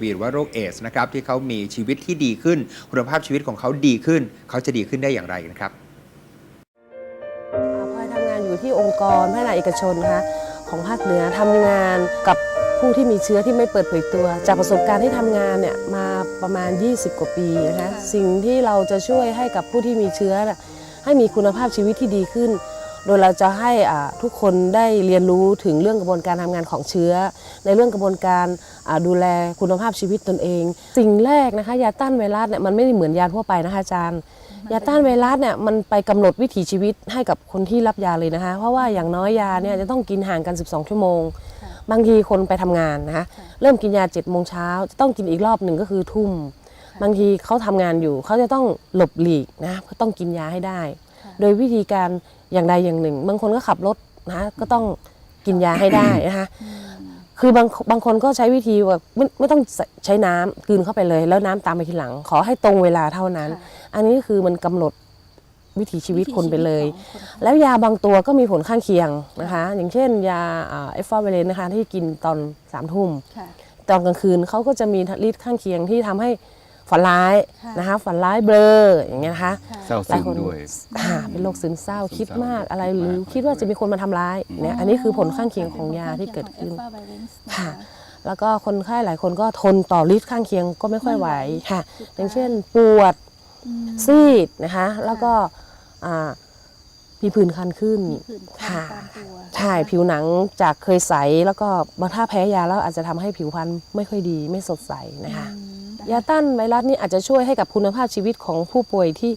วีหรือว่าโรคเอสนะครับที่เขามีชีวิตที่ดีขึ้น คุณภาพชีวิตของเขาดีขึ้น เขาจะดีขึ้นได้อย่างไรนะครับพลอยทำงานอยู่ที่องค์กรพัฒนาเอกชนนะคะของภาคเหนือทำงานกับผู้ที่มีเชื้อที่ไม่เปิดเผยตัว จากประสบการณ์ที่ทำงานเนี่ยมาประมาณ 20 กว่าปีนะคะสิ่งที่เราจะช่วยให้กับผู้ที่มีเชื้อให้มีคุณภาพชีวิตที่ดีขึ้น โดยเราจะให้อ่าทุกคนได้เรียนรู้ถึงเรื่องกระบวนการทำงานของเชื้อ ในเรื่องกระบวนการอ่าดูแลคุณภาพชีวิตตนเอง สิ่งแรกนะคะยาต้านไวรัสเนี่ยมันไม่ได้เหมือนยาทั่วไปนะคะอาจารย์ยาต้านไวรัสเนี่ยมันไปกำหนดวิถีชีวิตให้กับคนที่รับยาเลยนะคะ เพราะว่าอย่างน้อยยาเนี่ยจะต้องกินห่างกัน 12 ชั่วโมง บางทีคนไปทำงานนะคะเริ่มกินยา7จ็ดโมงเช้าจะต้องกินอีกรอบหนึ่งก็คือทุ่ม บางทีเขาทำงานอยู่เขาจะต้องหลบหลีกนะก็ต้องกินยาให้ได้ โดยวิธีการ อย่างใดอย่างหนึ่ง บางคนก็ขับรถนะก็ต้องกินยาให้ได้นะคะคือบางบางคนก็ใช้วิธีแบบไม่ไม่ต้องใช้น้ำกลืนเข้าไปเลย แล้วน้ำตามไปทีหลัง ขอให้ตรงเวลาเท่านั้น อันนี้คือมันกำหนดวิถีชีวิตคนไปเลย แล้วยาบางตัวก็มีผลข้างเคียงนะคะ อย่างเช่นยาเอฟฟาเวเลนนะคะที่กินตอนสามทุ่มค่ะตอนกลางคืนเขาก็จะมีฤทธิ์ข้างเคียงที่ทำให้ ฝันร้ายค่ะนะคะฝันร้ายเบลออย่างเงี้ยนะคะค่ะเศร้าหลาซึยมคนด้วยค่ะเป็นโรคซึมเศร้าซึมเศร้าคิดมากอะไรคิดหรือมากคิดว่าจะมีคนมาทำร้ายเนี่ยอันนี้คือผลข้างเคียงของยาที่เกิดขึ้นของ Alpha Virus นค่ะ แล้วก็คนไข้หลายคนก็ทนต่อฤทธิ์ข้างเคียงก็ไม่ค่อยไหวค่ะสุดท้ายอย่างเช่นปวดอืม ซีดนะคะ แล้วก็อ่า มีผื่นคันขึ้น มีผื่นคันค่ะตามตัวใช่ผิวหนังจากเคยใสแล้วก็บางถ้าแพ้ยาแล้วอาจจะทำให้ผิวพรรณไม่ค่อยดีไม่สดใสนะคะอืมยาต้านไวรัสนี่อาจจะช่วยให้กับคุณภาพชีวิตของผู้ป่วยที่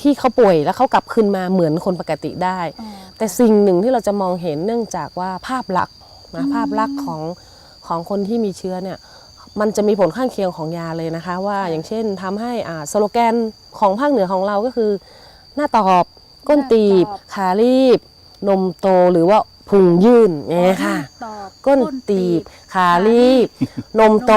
ที่เขาป่วยแล้วเขากลับคืนมาเหมือนคนปกติได้อ๋อแต่สิ่งหนึ่งที่เราจะมองเห็นเนื่องจากว่าภาพลักษณ์นะภาพลักษณ์ของของคนที่มีเชื้อเนี่ยมันจะมีผลข้างเคียงของยาเลยนะคะ ว่าอย่างเช่นทำให้อ่าสโลแกนของภาคเหนือของเราก็คือ หน้าตอบ ก้นตีบ ขารีบ นมโตหรือว่าพุงยื่นอย่างเงี้ยค่ะ ตอบก้นตีบ ขารีบ นมโต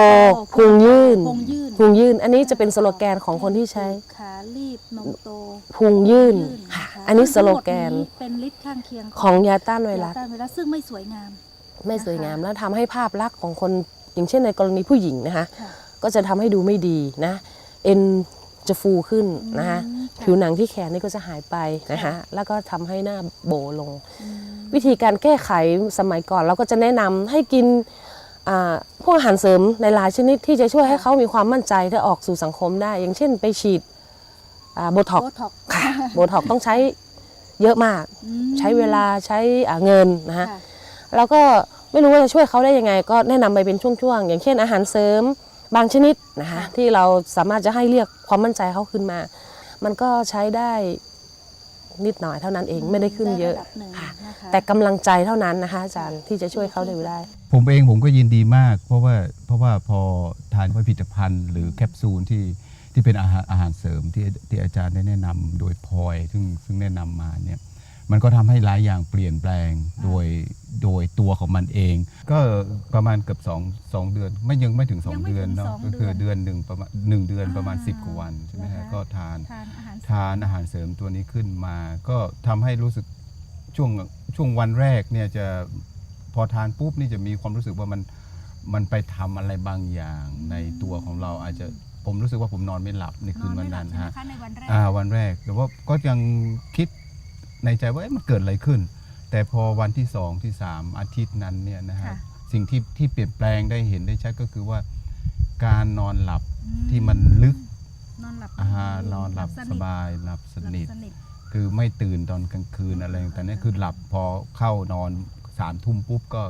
พุงยื่นพุงยื่นพุงยื่น อันนี้จะเป็นสโลแกนของคนที่ใช้ ขารีบนมโตพุงยื่นยื่นค่ะะคะอันนี้สโลแกนทั้งหมดเป็นฤทธิ์ข้างเคียงของยาต้านไวรัสยาต้านไวรัสซึ่งไม่สวยงาม ไม่สวยงามแล้วทำให้ภาพลักษณ์ของคนอย่างเช่นในกรณีผู้หญิงนะคะค่ะก็จะทำให้ดูไม่ดีนะ เอ็น จะฟูขึ้นนะคะอืมค่ะผิวหนังที่แขนนี่ก็จะหายไปนะคะค่ะแล้วก็ทำให้หน้าโบลงอืมวิธีการแก้ไขสมัยก่อนเราก็จะแนะนำให้กินอ่าพวกอาหารเสริมในหลายชนิดที่จะช่วยให้เขามีความมั่นใจถ้าออกสู่สังคมได้ อย่างเช่นไปฉีดโบท็อกโบท็อกซ์ค่ะโบท็อกต้องใช้เยอะมากอืมใช้เวลาใช้อ่าเงินนะฮะค่ะแล้วก็ไม่รู้ว่าจะช่วยเขาได้ยังไง ก็แนะนำไปเป็นช่วงๆอย่างเช่นอาหารเสริม บางชนิดนะคะที่เราสามารถจะให้เรียกความมั่นใจเขาขึ้นมา มันก็ใช้ได้นิดหน่อยเท่านั้นเองไม่ได้ขึ้นเยอะได้ระดับหนึ่งค่ะนะคะแต่กำลังใจเท่านั้นนะคะอาจารย์ที่จะช่วยเขาได้ได้ ผมเองผมก็ยินดีมาก เพราะว่าเพราะว่าพอทานผลิตภัณฑ์ หรือแคปซูลที่ที่เป็นอาหารอาหารเสริมที่ที่อาจารย์ได้แนะนำโดยพลอยซึ่งซึ่งแนะนำมาเนี่ย มันก็ทำให้หลายอย่างเปลี่ยนแปลงโดยโดยตัวของมันเอง ก็ประมาณเกือบสองสองเดือน ไม่ยังไม่ถึงสองยังไม่เดือนถึงเนาะสองก็คือเดืเดืออนนหนึ่งประมาณหนึ่งเดือนประมาณ อ่าสิบกว่าวันใช่ไหมนะคะฮะก็ทานทานอาหารเสริมทานอาหารเสริมตัวนี้ขึ้นมา ก็ทำให้รู้สึกช่วงช่วงวันแรกเนี่ยจะพอทานปุ๊บนี่จะมีความรู้สึกว่ามันมันไปทำอะไรบางอย่างในตัวของเราอาจจะผมรู้สึกว่าผมนอนไม่หลับในคืนวันนั้นอไม่หลัฮะบใช่ไหมคะในวันแรก อ่าวันแรกแต่ว่าก็ยังคิด ในใจว่าเอ๊ะมันเกิดอะไรขึ้น แต่พอวันที่สองที่สามอาทิตย์นั้นเนี่ยนะฮะค่ะ สิ่งที่ที่เปลี่ยนแปลงได้เห็นได้ชัดก็คือว่า การนอนหลับอืที่มันลึกนอนหลับอาหารนอนหลับสสนิทบายหลับสหลับนิท สนิท คือไม่ตื่นตอนกลางคืนอะไรแต่นี่คือหลับพอเข้านอนสามทุ่มปุ๊บก็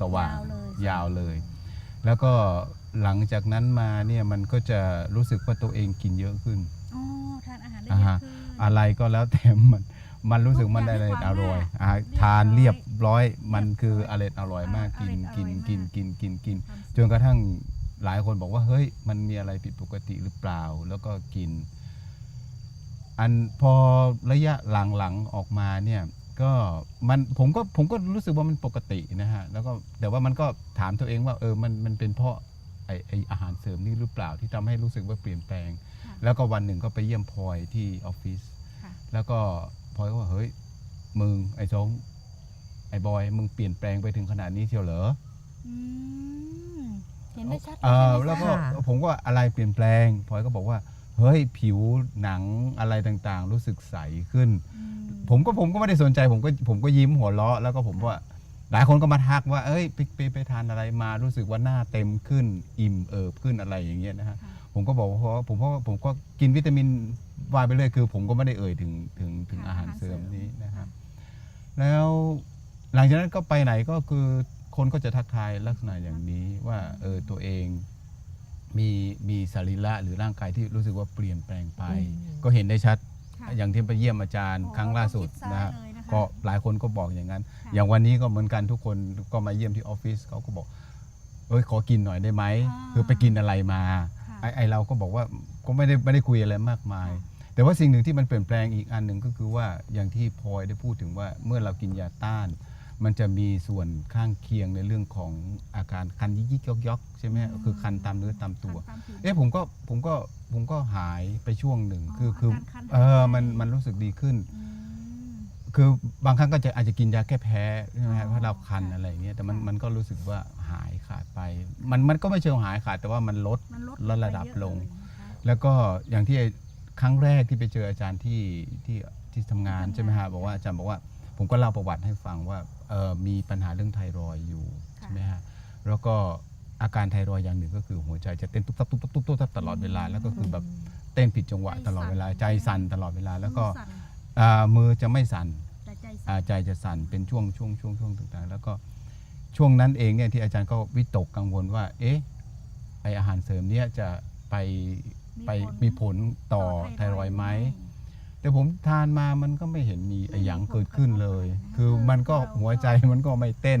สว่างยาวเลยยาวเลย แล้วก็หลังจากนั้นมาเนี่ยมันก็จะรู้สึกว่าตัวเองกินเยอะขึ้น อ๋อทานอาหารได้อ่าเยฮะอะขึ้นอะไรก็แล้วแต่มัน มันรู้สึกมันอะไรอร่อยอ่าเรียบร้อยทานเรียบร้อยมันคืออะไรอร่อยมากอ่ากินอร่อยกินมากกินกินกินกินความสุขจนกระทั่งหลายคนบอกว่าเฮ้ยมันมีอะไรผิดปกติหรือเปล่า แล้วก็กิน อันพอระยะหลังๆออกมาเนี่ยก็มันผมก็ผมก็รู้สึกว่ามันปกตินะฮะแล้วก็แต่ว่ามันก็ถามตัวเองว่าเออมันมันเป็นเพราะไอไออาหารเสริมนี่หรือเปล่าที่ทำให้รู้สึกว่าเปลี่ยนแปลงค่ะแล้วก็วันหนึ่งก็ไปเยี่ยมพลอยที่ออฟฟิศค่ะแล้วก็ พลอยก็ว่าเฮ้ยมึงไอ้จงไอ้บอยมึงเปลี่ยนแปลงไปถึงขนาดนี้เชียวเหรออืมเห็นได้ชัดเออใช่ไหมแล้วก็ค่ะผมก็อะไรเปลี่ยนแปลงพลอยก็บอกว่าเฮ้ยผิวหนังอะไรต่างๆ รู้สึกใสขึ้นอืมผมก็ผมก็ไม่ได้สนใจ ผมก็ผมก็ยิ้มหัวเราะแล้วก็ผมว่าหลายคนก็มาทักว่าเอ้ยไปไปไปทานอะไรมารู้สึกว่าหน้าเต็มขึ้น อิ่มเอิบขึ้นอะไรอย่างเงี้ยนะฮะค่ะ ผมก็บอกว่าเพราะผมก็ผมก็กินวิตามินวายไปเรื่อยคือผมก็ไม่ได้เอ่ยถึงถึงถึงอาหารเสริมนี้นะครับ แล้วหลังจากนั้นก็ไปไหนก็คือคนก็จะทักทายลักษณะอย่างนี้ว่าเออตัวเองมีมีสรีระหรือร่างกายที่รู้สึกว่าเปลี่ยนแปลงไปอืมก็เห็นได้ชัดค่ะอย่างที่ไปเยี่ยมอาจารย์โอ้ครั้งล่าสุดต้องคิดนะฮะซ้ายเลยนะคะก็หลายคนก็บอกอย่างนั้นค่ะอย่างวันนี้ก็เหมือนกันทุกคนก็มาเยี่ยมที่ออฟฟิศเขาก็บอกเอ้ยขอกินหน่อยได้ไหมอ่าคือไปกินอะไรมาค่ะ ไอ้ไอเราก็บอกว่าก็ไม่ได้ไม่ได้คุยอะไรมากมาย แต่ว่าสิ่งหนึ่งที่มันเปลี่ยนแปลงอีกอันหนึ่งก็คือว่าอย่างที่พลอยได้พูดถึงว่าเมื่อเรากินยาต้าน มันจะมีส่วนข้างเคียงในเรื่องของอาการคันยิกยิกยอกยอกใช่ไหมอืม คือคันตามเนื้อตามตัว คันตามผิว เอ๊ะผมก็ผมก็ผมก็หายไปช่วงหนึ่งอ๋อคือคืออาการคันเออหายไปมันมันรู้สึกดีขึ้น อืม คือบางครั้งก็จะอาจจะกินยาแก้แพ้ใช่ไหมฮะอ๋อเพราะเราคันค่ะอะไรอย่างเงี้ยแต่มันค่ะมันก็รู้สึกว่าหายขาดไป มันมันก็ไม่เชิงหายขาดแต่ว่ามันลดมันลดลดระดับไปเยอลงเยนะคะแล้วก็อย่างที่ครั้งแรกที่ไปเจออาจารย์ที่ที่ที่ทำงานที่ทำงานใช่ไหมฮะบอกว่าอาจารย์บอกว่า ผมก็เล่าประวัติให้ฟังว่าเออมีปัญหาเรื่องไทรอยด์อยู่ค่ะใช่ไหมฮะแล้วก็อาการไทรอยด์อย่างหนึ่งก็คือหัวใจจะเต้นตุ๊บตับตุ๊บตับตุ๊บตับตลอดเวลาแล้วก็คือแบบเต้นผิดจังหวะตลอดเวลาใจสั่นตลอดเวลาแล้วก็มือสั่นอ่ามือจะไม่สั่นแต่ใจ สั่น อ่าใจจะสั่นเป็นช่วงช่วงช่วงช่วงต่างๆ แล้วก็ช่วงนั้นเองเนี่ยที่อาจารย์ก็วิตกกังวลว่า เอ๊ะไออาหารเสริมเนี่ยจะไปไปมีผลต่อไทรอยด์ไหม แต่ผมทานมามันก็ไม่เห็นมีอะไรอย่างเกิดขึ้นเลย คือมันก็หัวใจมันก็ไม่เต้น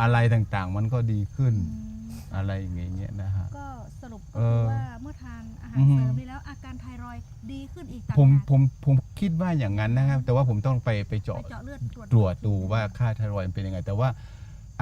อะไรต่างๆ มันก็ดีขึ้น อืม อะไรอย่างเงี้ยนะฮะ ก็สรุปก็เอคืออว่าเมื่อทานอาหารอือฮึเสริมนี้แล้วอาการไทรอยด์ดีขึ้นอีกต่างผมหาก ผมผมคิดว่าอย่างนั้นนะครับ แต่ว่าผมต้องไปไปเจาะไปเจาะเลือดตรวจตรวจดูว่าค่าไทรอยด์มันเป็นยังไง แต่ว่า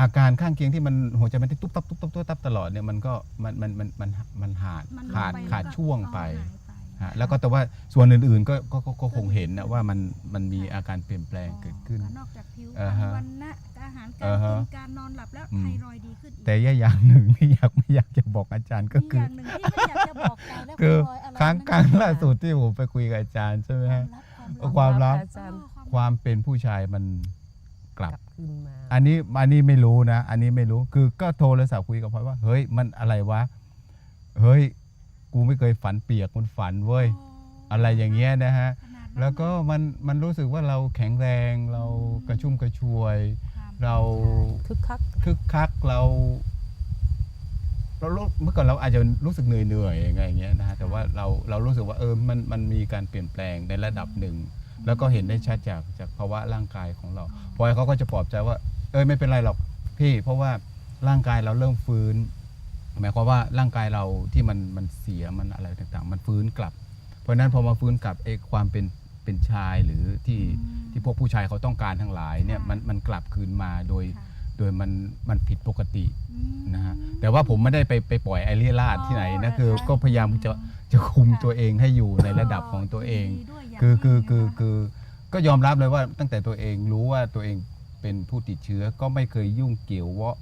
อาการข้างเคียงที่มันหัวใจมันเต้นตุ๊บตับตุ๊บตับตุ๊บตับตลอดเนี่ยมันก็มันมันมันมันมันหาดมันลงขาดไปขาดแล้วก็ช่วงไปหายไป ฮะแล้วก็แต่ว่าส่วนอื่นๆก็ก็ก็ก็คงเห็นนะว่ามันมันมีอาการเปลี่ยนแปลงเกิดขึ้นนอกจากผิวอ่าฮะวันนะอาหารกาอ่ารฮะกินการนอนหลับแล้วอืม ไทรอยด์ดีขึ้นอีกแต่อย่างหนึ่งที่อยากไม่อยากจะบอกอาจารย์ก็มีคืออย่างหนึ่งที่ไม่อยากจะบอกใครแล้วคือไทรอยด์อะไรครั้งนั่นครั้งคือล่าสุดที่ผมไปคุยกับอาจารย์ใช่ไหมความฮะลับความลับ อาจารย์ความเป็นผู้ชายมันกลับ กลับคืนมาอันนี้อันนี้ไม่รู้นะ อันนี้ไม่รู้คือก็โทรศัพท์คุยกับพลอยว่า เฮ้ยมันอะไรวะ เฮ้ย กูไม่เคยฝันเปียกมันฝันเว้ย อะไรอย่างเงี้ยนะฮะ ขนาดนั้นแล้วก็มันมันรู้สึกว่าเราแข็งแรงเรากระชุ่มกระชวย ความเราคึกคัก คึกคักเราเรารู้เมื่อก่อนเราอาจจะรู้สึกเหนื่อยเหนื่อยๆอะไรอย่างเงี้ยนะฮะแต่ว่าเราเรารู้สึกว่าเออมันมันมีการเปลี่ยนแปลงในระดับหนึ่ง แล้วก็เห็นได้ชัดจากจากภาวะร่างกายของเราพอยเขาก็จะปลอบใจว่า เอ้ยไม่เป็นไรหรอกพี่ เพราะว่าร่างกายเราเริ่มฟื้น หมายความว่าร่างกายเราที่มันมันเสียมันอะไรต่างๆ มันฟื้นกลับ เพราะฉะนั้นพอมาฟื้นกลับเอกความเป็นเป็นชายหรือที่ที่พวกผู้ชายเขาต้องการทั้งหลายเนี่ยมันมันกลับคืนมาโดยค่ะโดยมันมันผิดปกติอืมนะฮะแต่ว่าผมไม่ได้ไปไปปล่อยไอเลียราดที่ไหนนะคือนะคะก็พยายามจะจะคุมตัวเองให้อยู่ในระดับของตัวเองดีด้วยย่างคือคือยิ่งคือนะคะคือก็ยอมรับเลยว่าตั้งแต่ตัวเองรู้ว่าตัวเองเป็นผู้ติดเชื้อก็ไม่เคยยุ่งเกี่ยววะ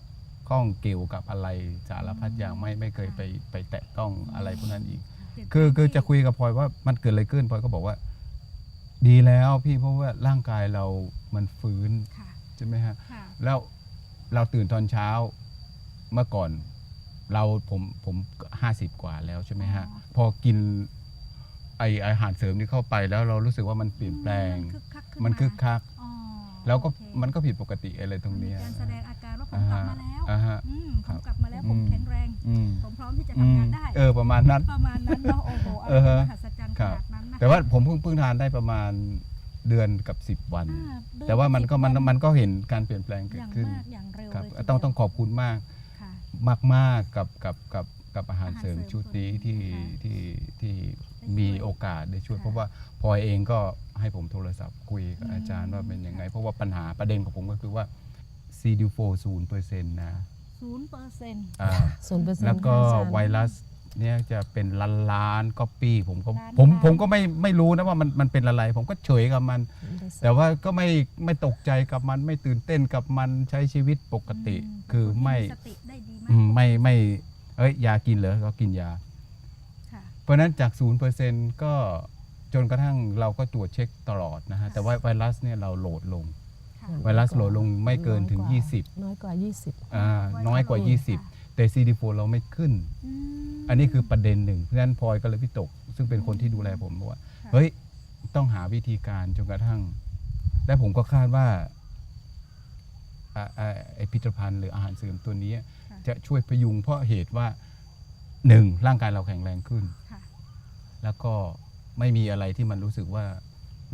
ข้องเกี่ยวกับอะไรสารพัดอย่างไม่ไม่เคยไปไปแตะต้องอะไรพวกนั้นอีก คือคือจะคุยกับพลอยว่ามันเกิดอะไรขึ้นพลอยก็บอกว่า ดีแล้วพี่เพราะว่าร่างกายเรามันฟื้นค่ะใช่ไหมฮะค่ะแล้วเราตื่นตอนเช้าเมื่อก่อนเราผมผมห้าสิบกว่าแล้วใช่ไหมฮะอ๋อพอกินไออาหารเสริมนี้เข้าไปแล้วเรารู้สึกว่ามันเปลี่ยนแปลง มันคึกคักขึ้นมันคึกคักอ๋อแล้วก็โอเคมันก็ผิดปกติอะไรตรงเนี้ยมีการแสดงอาการว่า ผมอ่ากลับฮะมาแล้วอ่าฮะ อืมคผรับมกลับมาแล้วผมอืมแข็งแรง อืมผมพร้อมที่จะอืทำมงานได้ เออประมาณนั้น ประมาณนั้นเนาะโอ้โหอะไรเออฮะมหัศจรรย์คขรับนาดนั้นนะแต่ว่าผมเพิ่งเพิ่งทานได้ประมาณเดือนกับ 10 วัน อ่าเดือแต่ว่ามันก็มันสิบมันก็เห็นการเปลี่ยนแปลงอเกิดย่างขึ้นมากอย่างเร็วครับเลยทีเดียวต้องต้องขอบคุณมาก ค่ะ มากมากๆกับกับกับกับอาหารเสริมอาหารเสริมชุดนี้ที่ค่ะที่ที่ได้ช่วยมีโอกาสได้ช่วย ค่ะเพราะว่าพลอยเองก็ให้ผมโทรศัพท์คุยกับอืมอาจารย์ว่าเป็นยังไง เพราะว่าปัญหาประเด็นของผมก็คือว่า CD4 ศูนย์เปอร์เซ็นต์นะศูนย์เปอร์เซ็นต์อ่าศูนย์เปอร์เซ็นต์แล้วก็ค่ะอาจารย์ไวรัสเนี่ยจะเป็นล้านล้านก๊อปปี้ผมก็ล้านผมล้านผมก็ไม่ไม่รู้นะว่ามันมันเป็นอะไร ผมก็เฉยกับมัน แต่ว่าก็ไม่ไม่ตกใจกับมันไม่ตื่นเต้นกับมันใช้ชีวิตปกติอืมคือไม่สติได้ดีมากอืมไม่ไม่เอ้ยยากินเหรอก็กินยาค่ะเพราะฉะนั้นจาก0%ก็จนกระทั่งเราก็ตรวจเช็คตลอดนะฮะแต่ว่าไวรัสเนี่ยเราโหลดลงค่ะ ไวรัสโหลดลงไม่เกินถึงน้อยกว่า20น้อยกว่า 20อ่าน้อยกว่า 20 แต่ CD4 เราไม่ขึ้นอืมอันนี้คือประเด็นหนึ่งเพราะฉะนั้นพลอยก็เลยพิตก ซึ่งเป็นคนที่ดูแลผมบอกว่าค่ะเฮ้ย ต้องหาวิธีการจนกระทั่ง และผมก็คาดว่าอ่าอ่าไอผลิตภัณฑ์หรืออาหารเสริมตัวนี้ จะช่วยพยุงเพราะเหตุว่าหนึ่งร่างกายเราแข็งแรงขึ้น ค่ะ แล้วก็ไม่มีอะไรที่มันรู้สึกว่า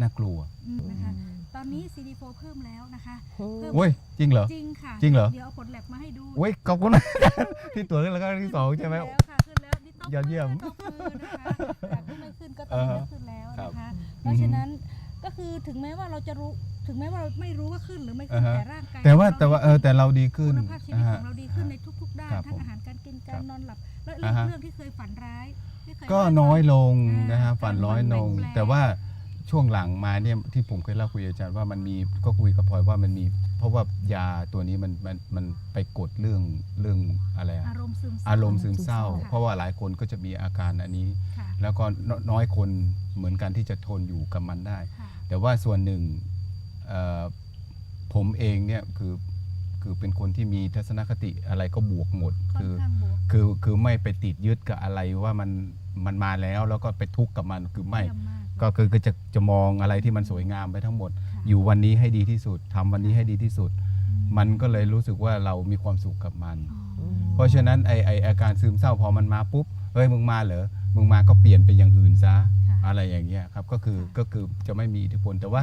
น่ากลัวอืมนะคะ ตอนนี้ CD4 เพิ่มแล้วนะคะเพิ่มโอ้ยจริงเหรอ จริงค่ะจริงเหรอ เดี๋ยวเอาผลแลบมาให้ดูโอ้ยขอบคุณนะที่ตัวจแล้วก็ที่สองใช่ไหม ขึ้นแล้วค่ะขึ้นแล้วนี่ต้องยอดเยี่ยมตบมือนะคะจากที่ไม่ขึ้นก็ตอนอ่านี้ฮะขึ้นแล้วครับนะคะ เพราะฉะนั้นก็คือถึงแม้ว่าเราจะรู้ถึงแม้ว่าเราไม่รู้ว่าขึ้นหรือไม่ขึ้นอ่าฮะ แต่ร่างกายแต่ว่ารแต่ว่าเออแต่เราดีขึ้นคุณภาพชีวิตอ่าขฮะ องเราดีขึ้นในทุกๆด้านครับทั้งผมอาหารการกินการครับนอนหลับและอ่าฮะ เรื่องที่เคยฝันร้ายที่เคยก็ว่าน้อยลงอ่านนะฮะฝันน้อยลงการวางแผนแต่ว่า ช่วงหลังมาเนี่ยที่ผมเคยเล่าคุยกับอาจารย์ว่ามันมีก็คุยกับพลอยว่ามันมี เพราะว่ายาตัวนี้มันมันมันไปกดเรื่องเรื่องอะไรอะอารมณ์ซึมเศร้าอารมณ์ซึมเศร้า ค่ะเพราะว่าหลายคนก็จะมีอาการอันนี้ ค่ะแล้วก็นน้อยคนเหมือนกันที่จะทนอยู่กับมันได้ ค่ะ แต่ว่าส่วนหนึ่งเอ่อผมเองเนี่ยคือคือเป็นคนที่มีทัศนคติอะไรก็บวกหมดค่อนคือข้างบวกคือคือไม่ไปติดยึดกับอะไรว่ามันมันมาแล้วแล้วก็ไปทุกข์กับมันคือไม่ เยี่ยมาก ก็คือก็จะจะมองอะไรที่มันสวยงามไปทั้งหมดค่ะอยู่วันนี้ให้ดีที่สุดทำวันนี้ให้ดีที่สุดอืมันก็เลยรู้สึกว่าเรามีความสุขกับมันอ๋อเพราะฉะนั้นไอไออาการซึมเศร้าพอมันมาปุ๊บเฮ้ยมึงมาเหรอมึงมาก็เปลี่ยนไปอย่างอื่นซะค่ะอะไรอย่างเงี้ยครับก็คือค่ะก็คือจะไม่มีอิทธิพลแต่ว่า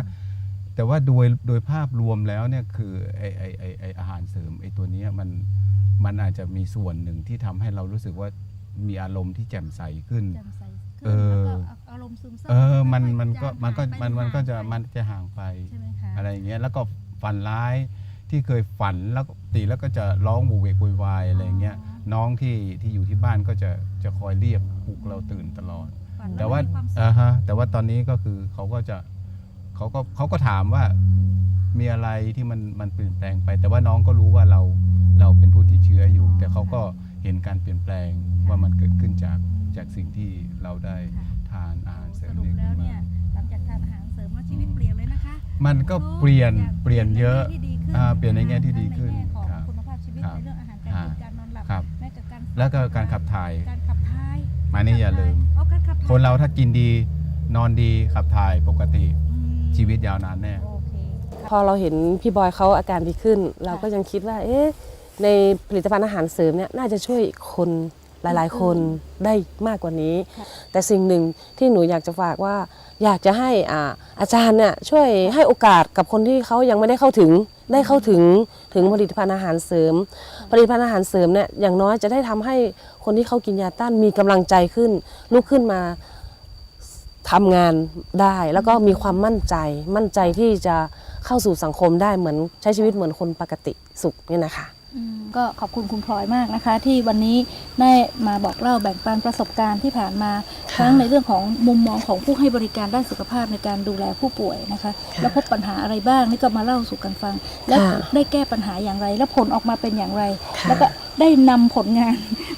แต่ว่าโดยโดยภาพรวมแล้วเนี่ยคือไอไอไอไออาหารเสริมไอตัวเนี้ยมันมันอาจจะมีส่วนหนึ่งที่ทำให้เรารู้สึกว่ามีอารมณ์ที่แจ่มใสขึ้น แจ่มใส ขึ้นเออแล้วก็อารมณ์ซึมเศร้าเออมันค่อยๆมันก็จางมันก็หายไปมันมันก็จะห่างไปมันจะห่างไปใช่ไหมคะอะไรอย่างเงี้ยแล้วก็ฝันร้ายที่เคยฝันแล้วก็ตีแล้วก็จะร้องโวกเวกโวยวายอะไรอย่างเงี้ยน้องที่ที่อยู่ที่บ้านก็จะจะคอยเรียกปลุกเราตื่นตลอด ฝันแต่ล้ว่ามีคมสุขอ่าฮะแต่ว่าตอนนี้ก็คือเขาก็จะเขาก็เขาก็ถามว่ามีอะไรที่มันมันเปลี่ยนแปลงไป แต่ว่าน้องก็รู้ว่าเราเราเป็นผู้ติดเชื้ออยู่ แต่เขาก็เห็นการเปลี่ยนแปลงว่ามันเกิดขึ้นจาก จากสิ่งที่เราได้ค่ะทานอาหารเสริสมรุปนี้แล้ขึ้วนมา เนี่ยหลังจากทานอาหารเสริมแล้วชีวิตเปลี่ยนเลยนะคะมันก็เปลี่ยนทุกางเปลี่ยนเยอะปลี่นในแง่ที่ดีขึ้นอ่าเปลี่ยนในแง่ที่ดีขึ้นทั้งในแง่ของครับคุณภาพชีวิตครับในเรื่องอาหารการกินการนอนหลับครับ แม้กับการแล้วก็การขับถ่าย การขับถ่ายมานี่อย่าลืม อ๋อการขับถ่ายคนเราถ้ากินดีนอนดีขับถ่ายปกติอืมชีวิตยาวนานแน่ โอเคพอเราเห็นพี่บอยเขาอาการดีขึ้น เราก็ยังคิดว่า เอ๊ะ ในผลิตภัณฑ์อาหารเสริมเนี่ยน่าจะช่วยคน หลายๆ คนได้มากกว่านี้ค่ะแต่สิ่งหนึ่งที่หนูอยากจะฝากว่า อยากจะให้อ่าอาจารย์เนี่ยช่วยให้โอกาสกับคนที่เขายังไม่ได้เข้าถึงได้เข้าถึงถึงผลิตภัณฑ์อาหารเสริม ผลิตภัณฑ์อาหารเสริมเนี่ยอย่างน้อยจะได้ทำให้คนที่เขากินยาต้านมีกำลังใจขึ้น ลุกขึ้นมาทำงานได้แล้วก็มีความมั่นใจ มั่นใจที่จะเข้าสู่สังคมได้เหมือนใช้ชีวิตเหมือนคนปกติสุขเนี่ยนะคะอืม ก็ขอบคุณคุณพลอยมากนะคะ ที่วันนี้ได้มาบอกเล่าแบ่งปันประสบการณ์ที่ผ่านมาค่ะทั้งในเรื่องของมุมมองของผู้ให้บริการด้านสุขภาพในการดูแลผู้ป่วยนะคะค่ะแล้วพบปัญหาอะไรบ้างนี่ก็มาเล่าสู่กันฟัง แล้วค่ะได้แก้ปัญหาอย่างไร แล้วผลออกมาเป็นอย่างไรค่ะแล้วก็ได้นำผลงาน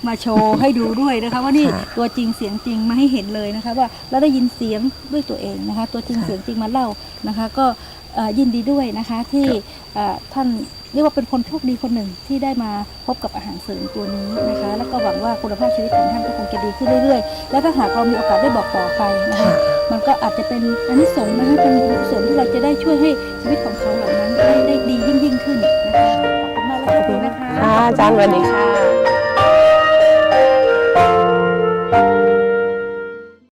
มาโชว์ให้ดูด้วยนะคะ ว่านี่ค่ะตัวจริงเสียงจริงมาให้เห็นเลยนะคะ ว่าแล้วได้ยินเสียงด้วยตัวเองนะคะ ตัวจริงค่ะเสียงจริงมาเล่านะคะ ก็เอ่อ ยินดีด้วยนะคะที่เอ่อท่านเรียกว่าเป็นคนโชคดีคนหนึ่งที่ได้มาพบกับอาหารเสริมตัวนี้นะคะ แล้วก็หวังว่าคุณภาพชีวิตของท่านก็คงจะดีขึ้นเรื่อยๆ และถ้าหากเรามีโอกาสได้บอกต่อไปนะคะค่ะมันก็อาจจะเป็นอันนี้สงส์นะคะเป็นบุญกุศลที่เราจะได้ช่วยให้ชีวิตของเขาเหล่านั้นได้ได้ดียิ่งยิ่งๆขึ้นนะคะขอบคุณมากเลยขอบคุณนะคะค่ะอาจารย์สวัสดีค่ะ